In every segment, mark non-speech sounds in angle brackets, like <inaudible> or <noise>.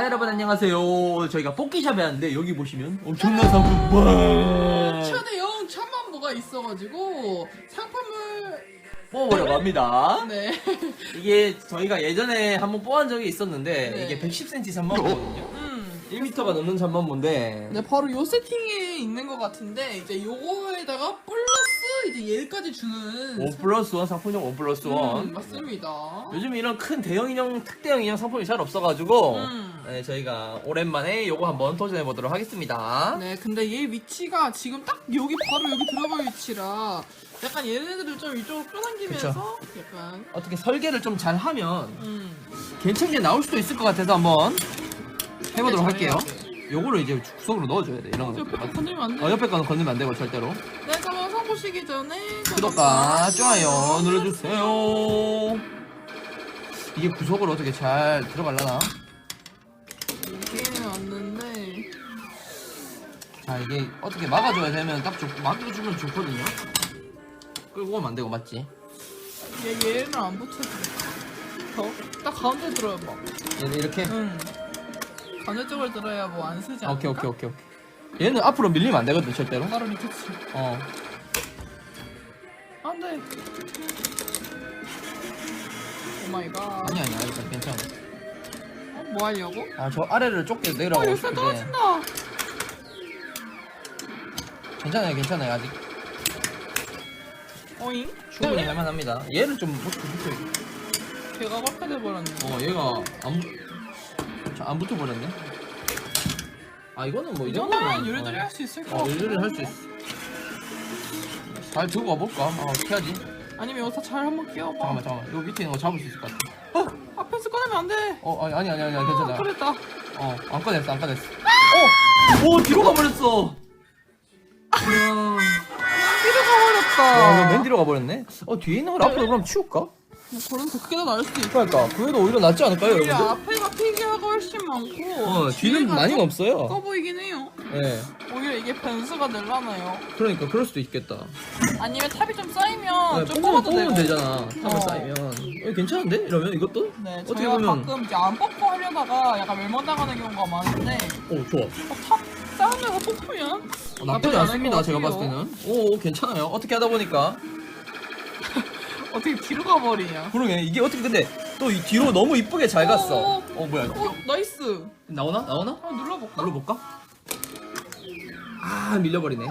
자 여러분 안녕하세요. 저희가 뽑기샵에 왔는데 여기 보시면 엄청난 상품. 와. 최대형 천만 뭐가 있어가지고 상품을 뽑아보려고 합니다. 네. 이게 저희가 예전에 한번 뽑은 적이 있었는데 네. 이게 110cm 잠만보거든요. 음. 1m가 넘는 잠만보인데. 네, 바로 요 세팅에 있는 것 같은데 이제 요거에다가 플러스 이제 얘까지 주는 5 플러스 1 상품용 5 플러스 1 음, 맞습니다. 요즘 이런 큰 대형 인형 특대형 인형 상품이 잘 없어가지고 음. 네, 저희가 오랜만에 요거 한번 도전해 보도록 하겠습니다 네, 근데 얘 위치가 지금 딱 여기 바로 여기 들어갈 위치라 약간 얘네들을 좀 이쪽으로 끌어당기면서 약간 어떻게 설계를 좀 잘 하면 음. 괜찮게 나올 수도 있을 것 같아서 한번 해보도록 잘해야 할게요. 돼. 요거를 이제 구석으로 넣어줘야 돼. 이런 거. 옆에 거 건들면 안 돼. 어, 옆에 거는 건들면 안 되고 절대로. 네, 그럼 영상 보시기 전에 구독과 좋아요 눌러주세요. 이게 구석으로 어떻게 잘 들어갈라나? 여기는 왔는데 자 이게 어떻게 막아줘야 되면 딱 좋고 막아주면 좋거든요. 끌고 오면 안 되고 맞지? 얘 얘는 안 붙여줘. 더? 딱 가운데 들어야 봐. 얘는 이렇게. 응. 가운데 쪽을 들어야 뭐 안 쓰지 않을까? 오케이 오케이 오케이 오케이. 얘는 앞으로 밀리면 안 되거든 절대로. 바로 밑에 치. 어. 안 돼. 오 마이 갓. 아니 아니 아니 괜찮아. 어, 뭐 하려고? 아 저 아래를 좁게 어, 내려가고 요새 싶은데 떨어진다. 괜찮아요 괜찮아요 아직 어잉? 충분히 할만 합니다. 얘를 좀 붙여 붙여. 걔가 꽉해져 버렸네. 어 얘가 안, 붙- 자, 안 붙어버렸네 아 이거는 뭐 이 정도면 거는 요리조리 어, 할수 있을 것 어, 같아. 요리를 할 수 있어 잘 들고 와볼까? 아 어떻게 하지? 아니면 여기서 잘 한번 끼워봐. 잠깐만 잠깐만 요 밑에 있는 거 잡을 수 있을 것 같아 어! 앞에서 꺼내면 안 돼. 어 아니 아니 아니 아니 괜찮아 그랬다. 어안 꺼냈어 안 꺼냈어 어! 오 뒤로 가버렸어 이야 뒤로 와, 가버렸다. 이거 맨 뒤로 가버렸네 어 뒤에 있는 걸 앞으로 그럼 치울까? 뭐 그럼 더 나을 수도 있고. 그러니까 그게 더 오히려 낫지 않을까요 우리 여러분들? 앞에가 피기가 훨씬 많고. 어 뒤는 뒤에가 많이 좀 없어요 커 보이긴 해요. 네 오히려 이게 변수가 늘라나요. 그러니까 그럴 수도 있겠다 아니면 탑이 좀 쌓이면 네, 좀 뽑으면 뽑아도 뽑으면 되고. 되잖아. 탑을 어. 쌓이면. 어, 괜찮은데? 이러면 이것도? 네, 어떻게 저희가 보면. 가끔 이제 안 뽑고 하려다가 약간 멸망당하는 경우가 많은데 오, 좋아. 어, 탑 쌓으면서 뽑으면 어, 나쁘지 않습니다. 것 제가 봤을 같아요. 때는. 오, 괜찮아요. 어떻게 하다 보니까. 어떻게 뒤로 가버리냐. 그러게. 이게 어떻게 근데 또 이 뒤로 너무 이쁘게 잘 갔어. 어, 어, 뭐야, 이거. 어, 나이스. 나오나? 나오나? 한번 눌러볼까? 눌러볼까? 아, 밀려버리네.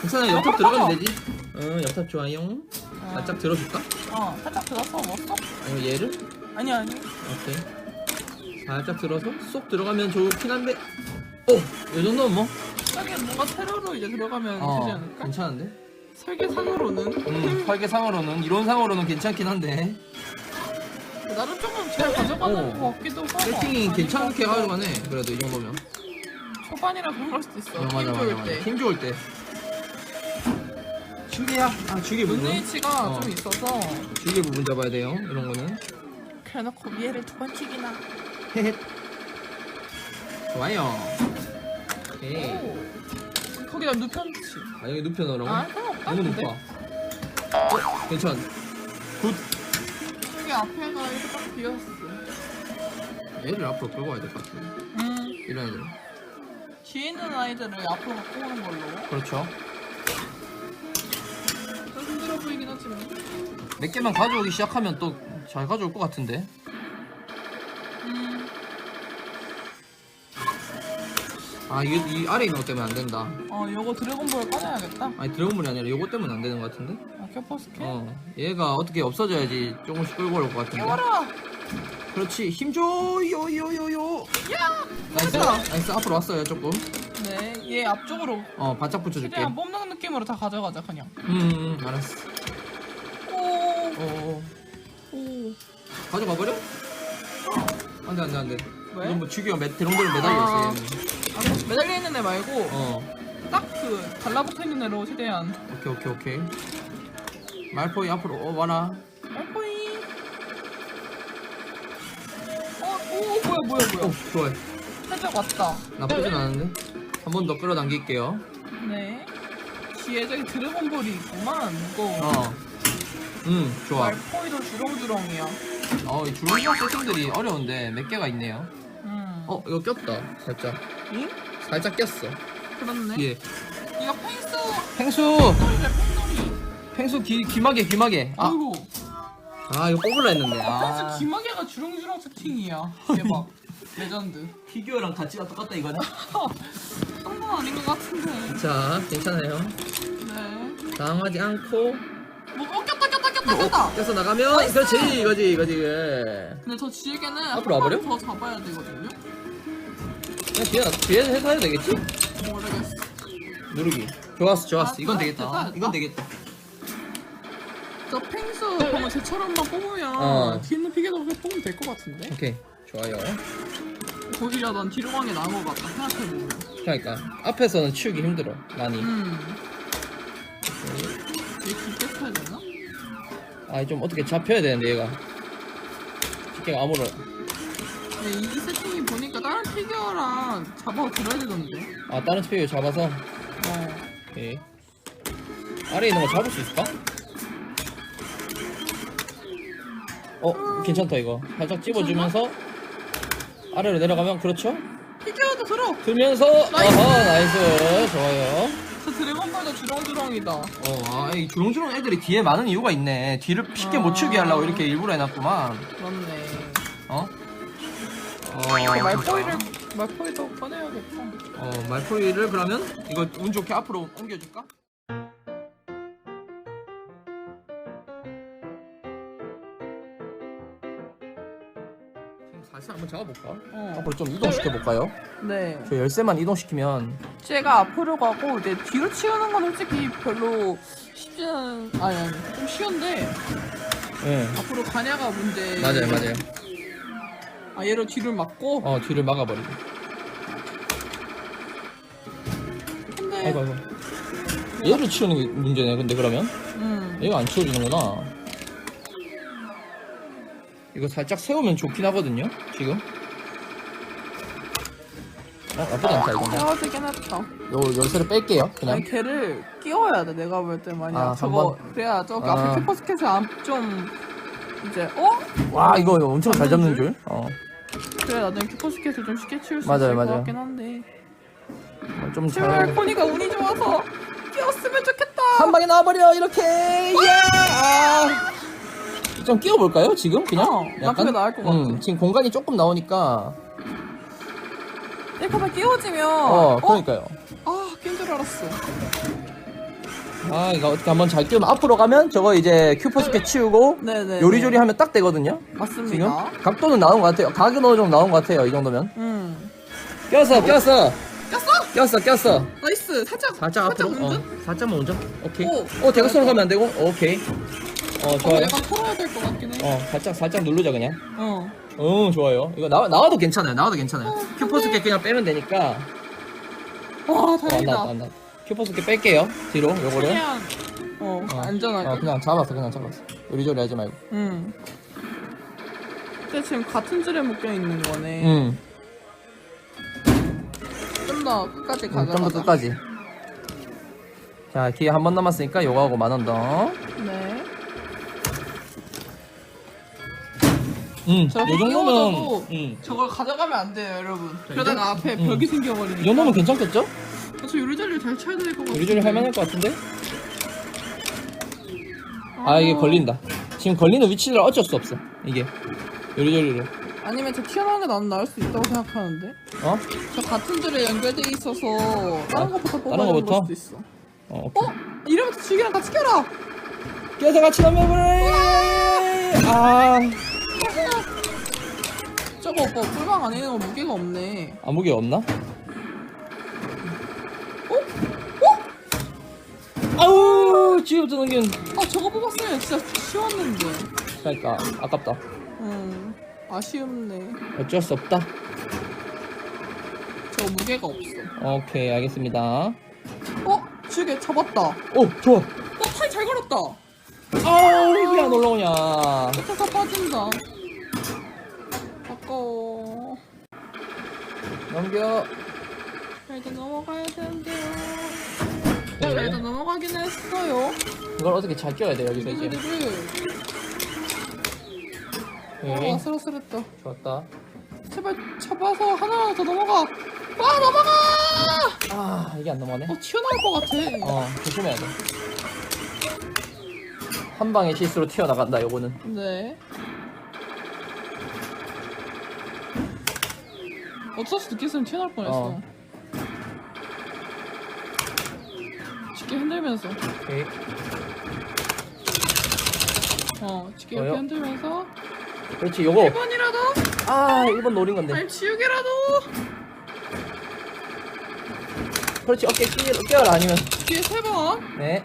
괜찮아요. 옆탑 어, 들어가면. 되지. 어, 옆탑 좋아요. 살짝 들어줄까? 어, 살짝 들었어, 먹었어? 어, 얘를? 아니, 아니. 오케이. 살짝 들어서 쏙 들어가면 좋긴 한데. 오! 이 정도면 뭐? 저기 뭔가 세로로 이제 들어가면 되지 어, 않을까? 괜찮은데? 설계상으로는 음, 설계상으로는 이론상으로는 괜찮긴 한데 나름 조금 잘 가져가는 어. 것 같기도 하고. 세팅이 괜찮게 것 같기도 가져가네 그래도 이 정도면 초반이라 걸 수도 있어. 어, 맞아 힘 맞아 좋을 맞아 때. 힘 좋을 때 주기야 아 주기 부분 눈위치가 어. 좀 있어서 주기 부분 잡아야 돼요 이런 거는 그래놓고 위에를 두번 치기나. 헤헷 좋아요 오케이 오. 거기다 누편치. 아 여기 눕혀 넣으라고? 아. 너무 근데. 높아 어? 괜찮 굿 여기 앞에가 이렇게 딱 비었어. 얘를 앞으로 끌고 와야 될 것 같은데 음. 이런 애들 뒤에 있는 아이들을 앞으로 갖고 오는 걸로. 그렇죠 좀 힘들어 보이긴 하지만. 몇 개만 가져오기 시작하면 또 잘 가져올 것 같은데 아 이게 이 아래 있는 것 때문에 안 된다 어, 요거 드래곤볼 꺼내야겠다. 아니 드래곤볼이 아니라 요거 때문에 안 되는 것 같은데 아, 켜퍼스케? 어 얘가 어떻게 없어져야지 조금씩 끌고 올 것 같은데 깨워라! 그렇지 힘 줘 요 요 요 요 야! 나이스 됐다. 나이스 앞으로 왔어요 조금 네, 얘 앞쪽으로 어 바짝 붙여줄게 최대한 뽑는 느낌으로 다 가져가자, 그냥. 음 음, 알았어 오, 어 오. 가져가 버려 안 돼 안 돼 안 돼 왜? 이건 뭐 죽여 매 대롱대롱 매달려 있어 아. 얘는 아, 매달려 있는 애 말고, 어 딱 그, 달라붙어 있는 애로 최대한. 오케이 오케이 오케이 말포이 앞으로 어 와라 알코이. 어, 오, 뭐야, 뭐야, 뭐야. 오 좋아요 살짝 왔다. 나쁘진 않은데 한 번 더 끌어당길게요 네. 뒤에 저기 드래곤볼이 있구만, 무거워. 어음 좋아 말코이도 주렁주렁이야. 어, 이 주렁주렁 세팅들이 어려운데 몇 개가 있네요 음. 어 이거 꼈다 살짝 응? 살짝 꼈어 그렇네. 뒤에 이거 펭수 펭수. 펭수 귀, 귀마개 귀마개 아, 아이고. 아 이거 뽑으려 했는데 펭수 아 기마개가 주렁주렁 세팅이야. <laughs> 대박. 레전드. 피규어랑 가치가 똑같다 이거는 딴건 <laughs> 아닌 것 같은데. 자 괜찮아요 네. 당하지 않고 뭐, 어, 꼈다, 꼈다. 껴서 나가면 그렇지 이거지 이거지 예. 근데 저 지에게는 앞으로 와버려? 한번더 잡아야 되거든요. 그냥 뒤에, 뒤에 해서 해도 되겠지? 모르겠어. 누르기 좋았어 좋았어 아, 이건 됐다, 되겠다. 이건 되겠다 저 펭수 방금 쟤처럼만 뽑으면 어. 뒤에 있는 그렇게 뽑으면 될 것 같은데? 오케이 좋아요 오히려 난 뒤로 가는 게 나은 것 같다 생각해보면 그러니까 앞에서는 치우기 힘들어 많이 음 얘 깊게 쳐야 되나? 아좀 어떻게 잡혀야 되는데 얘가. 집게가 아무런 네, 이, 이 세팅이 보니까 다른 피겨랑 잡아 들어야 되던데. 아 다른 피규어 잡아서? 어. 오케이 아래에 있는 거 잡을 수 있을까? 어 괜찮다 이거. 살짝 찝어주면서 아래로 내려가면 그렇죠? 피겨도 들어! 들면서. 어허 나이스. 좋아요. 저 드래곤볼도 주렁주렁이다 어, 아, 이 주렁주렁 애들이 뒤에 많은 이유가 있네. 뒤를 쉽게 못 치게 하려고 이렇게 일부러 해놨구만. 그렇네 어? 어, 그 말포이를 말포이도 꺼내야겠다 어, 말포이를 그러면 이거 운 좋게 앞으로 옮겨줄까? 잡아볼까? 어. 앞으로 좀 이동시켜볼까요? 네. 저 열쇠만 이동시키면 쟤가 앞으로 가고 이제 뒤로 치우는 건 솔직히 별로 쉽지는 아니 아니 좀 쉬운데 예. 앞으로 가냐가 문제. 맞아요 맞아요. 아 얘로 뒤를 막고? 어 뒤를 막아버리고. 근데 아이고 아이고. 얘를 치우는 게 문제네 근데 그러면? 음. 얘가 안 치워지는구나. 이거 살짝 세우면 좋긴 하거든요, 지금. 어, 나쁘지 않다, 이거는. 헤어지긴 했다 요, 열쇠를 뺄게요, 그냥. 아니 걔를 끼워야 돼 내가 볼 때 만약 아, 저거? 그래야 저기 아. 앞에 큐퍼스켓을 좀 이제 어? 와, 이거 엄청 잘 잡는 줄? 어. 그래 나중에 큐퍼스켓을 좀 쉽게 치울 수 맞아요, 있을 것 맞아요. 같긴 한데 제발 잘. 코니가 운이 좋아서 끼웠으면 좋겠다 한 방에 나와버려, 이렇게! 예! 아! 좀 끼워볼까요, 지금? 그냥? 어, 나 그게 나을 것 같아. 음, 지금 공간이 조금 나오니까. 이렇게 다 끼워지면 어, 그러니까요. 아 끼운 줄 알았어 아, 이거 어떻게 한번 잘 끼우면 앞으로 가면 저거 이제 큐퍼스켓 치우고 네네 요리조리 하면 딱 되거든요? 지금 맞습니다 각도는 나온 것 같아요. 각은 어느 정도 나온 것 같아요. 이 정도면. 음 꼈어, 꼈어, 꼈어? 꼈어, 꼈어. 나이스 살짝 살짝 앞으로. 어, 운전? 살짝만 운전. 오케이. 오. 어, 대각선으로 가면 안 되고. 오케이. 어, 어 좋아요. 약간 털어야 될 것 같긴 어, 살짝, 살짝 누르자 그냥. 해어 응, 좋아요. 이거 나 나와도 괜찮아요. 나와도 괜찮아요. 어, 큐퍼스켓 그냥 빼면 되니까. 와 어, 안 다행이다 나왔다, 안 나왔다. 큐퍼스켓 뺄게요. 뒤로 요거를. 최대한 어, 어, 안전하게 어, 그냥 잡았어, 그냥 잡았어. 요리조리 하지 말고. 음 근데 지금 같은 줄에 묶여 있는 거네 응. 좀 더 끝까지 응, 가자 좀더 끝까지. 자, 기회 한 번 남았으니까 요거 하고 만원 더. 네 응, 저렇게 요 정도면. 끼워줘도 응. 저걸 가져가면 안 돼요 여러분 자, 그러다가 앞에 음. 벽이 생겨버리니까 이 정도면 괜찮겠죠? 저 요리조리 잘 쳐야 될 것 같아 요리조리 할 만할 것 같은데? 아 이게 걸린다 지금 걸리는 위치를 어쩔 수 없어 이게 요리조리로 아니면 저 튀어나온 게 나는 나을 수 있다고 생각하는데 어? 저 같은 줄에 연결돼 있어서 다른 아, 것부터 다른 뽑아야 되는? 걸 수도 있어 어 오케이 어? 이러면 지기랑 같이 껴라 껴서 같이 넘겨버려 아 저거 오빠 꿀방 안에 있는 거 무게가 없네. 아무게 없나? 어? 아우 지금 저는 게 아 저거 뽑았으면 진짜 쉬웠는데. 그러니까 아깝다. 음 아쉬웠네 어쩔 수 없다. 저거 무게가 없어. 오케이 알겠습니다. 어? 지게 잡았다. 오 좋아. 어? 타이 잘 걸었다. 아우 왜안 올라오냐. 끝에서 빠진다 아까워 넘겨 이제 넘어가야 되는데요 네, 자, 일단 넘어가긴 했어요. 이걸 어떻게 잘 끼워야 돼 여기서 이제 오케이 아, 아슬아슬했다. 좋았다 제발 잡아서 하나 더 넘어가. 와 넘어가! 아 이게 안 넘어가네 어 튀어나올 것 같아. 어 조심해야 돼 한 방의 실수로 튀어나간다 요거는 네. 어쩌서 늦게 쓰면 튀어나올 뻔했어. 어. 쉽게 흔들면서. 오케이 어, 쉽게? 이렇게 흔들면서. 그렇지 요거 1번이라도? 아 1번 노린 건데 아니, 지우개라도? 그렇지 어깨 끼, 끼워라 아니면 뒤에 3번. 네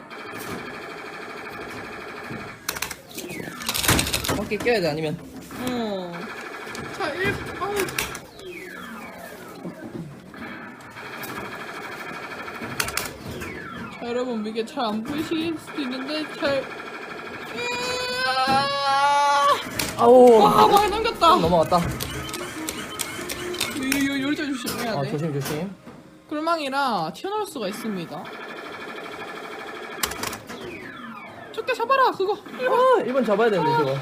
어깨 끼워야 돼 아니면 어. 자, 1, 아우. 여러분, 이게 잘 안 보이실 수도 있는데, 잘. 아우 와, 많이 넘겼다. 넘어갔다 이거, 이거 열자 조심해야 아 돼. 조심 조심 꿀망이라 튀어나올 수가 있습니다. 좁게 잡아라, 그거. 아 1번 잡아야 되는데 저거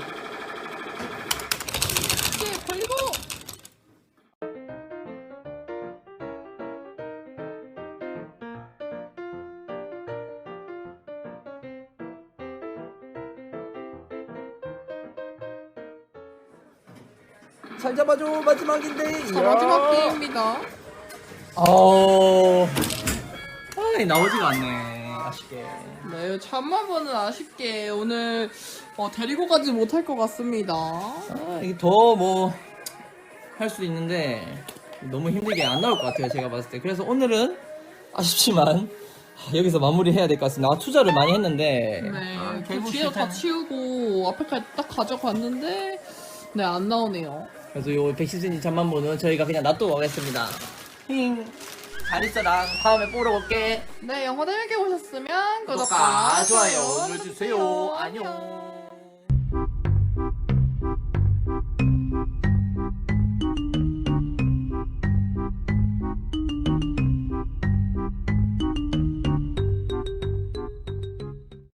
잘 잡아줘 마지막인데 자, 마지막 게임입니다. 어... 아 나오지가 않네 아쉽게 네, 잠만보는 아쉽게 오늘 어, 데리고 가지 못할 것 같습니다. 아 이게 더 뭐 할 수 있는데 너무 힘들게 안 나올 것 같아요 제가 봤을 때 그래서 오늘은 아쉽지만 여기서 마무리해야 될 것 같습니다 아, 투자를 많이 했는데 네, 아, 그 결국 뒤에 다 실패. 치우고 앞에까지 딱 가져갔는데 네, 안 나오네요. 그래서 요 110cm 잠만보는 저희가 그냥 놔두고 가겠습니다. 힝. 잘 있어라 다음에 보러 올게. 네, 영화 재밌게 보셨으면 구독과 좋아요 눌러주세요. 안녕